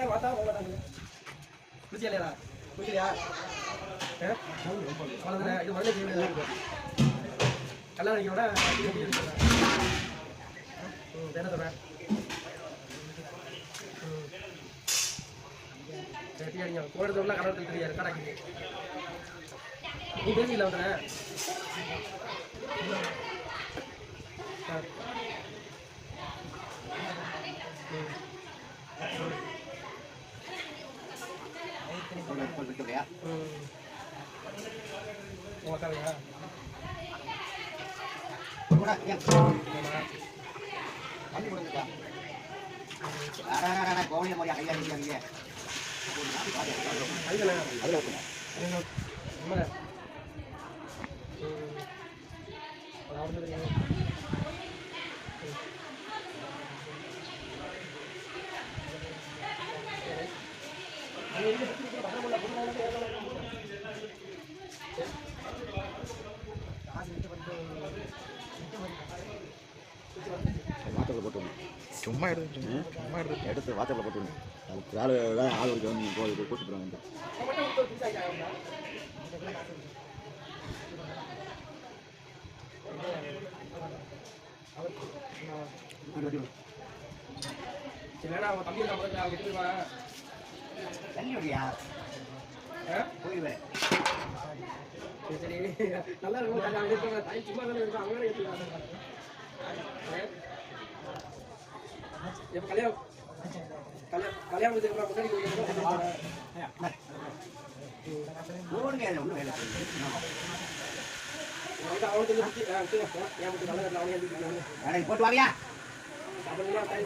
என்ன வாத்தா போக மாட்டாங்க இல்லையா குளிக்கலையா ஆ? இது முதல்ல செய்ய கல்யாணம் என்ன சொல்கிறேன் சரி டீ அடிங்க போடுறதுல கடவுள் தெரியாது நீ பேசிக்கல வந்துடுறேன் ஆ இருக்கு இல்லையா ம் உங்கள் மாதிரி அதில் சும்மா எடுத்து சும்மா எடுத்து எடுத்து வாட்டரில் போட்டுருங்க. அது ஆள் வேலை ஆள் வரைக்கும் வந்து போய் கூட்டிட்டு போயிடுவேன் சரி நல்லா இருக்கும். சும்மா தானே இருக்கும் அவங்க கல்யாணம் கல்யாணம் கல்யாணம் முடிஞ்சதுக்கு முன்னாடி கொடுக்கணும். ஓடுங்க அதில் ஒன்றும் வேலை செய்யுங்க அவன்கிட்ட அவனுக்கு வந்து புத்தி- ஆ, சரி, அப்போ ஏன் புத்தி நல்லா இருக்கு, அவனே எழுதிக்கலாம். வேலை போட்டு வாரியா அப்புறம் என்ன, தாய்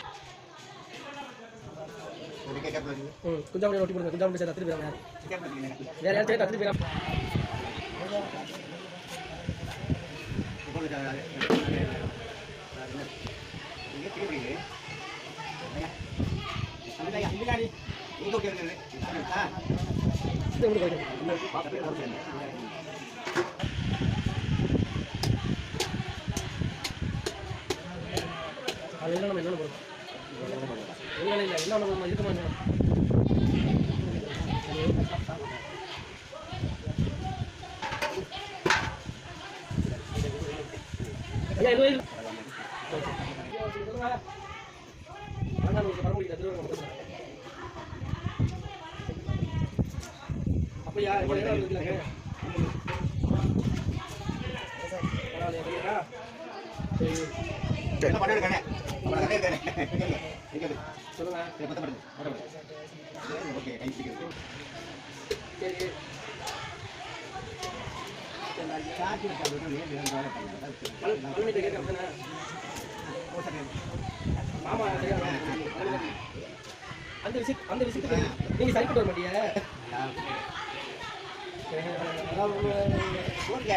குஞ்சாமணி ரொட்டி போடுங்க. குஞ்சாமணி வரேன். சிக்கன் பண்ணிக்கிறேன் வேற யாரும் வைக்கிறேன். அது இல்லை, நம்ம என்னென்ன போடுறோம்? வர முடியல, திரும்ப நம்ம பேசுறேன். அப்படியா இப்போ என்ன இருக்குல்ல பரவாயில்லையா சரியா சரி சொல்லுங்க சரி கல்விட்ட கேட்க அப்படின்னா மாமா அந்த விஷயம் அந்த விஷயத்துக்கு நீங்க சரிப்பட்டு வர மாட்டீங்க அதாவது உங்க- வாங்க,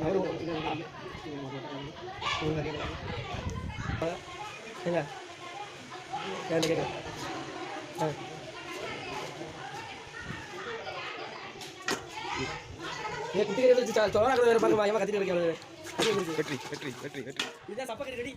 அவரு ஏங்க ஏன் கேட்க ஆ. ஏமா கத்திட்டு இருக்கீங்க வெற்றி வெற்றி வெற்றி வெற்றி. இதுதான் சப்பக்கறி ரெடி.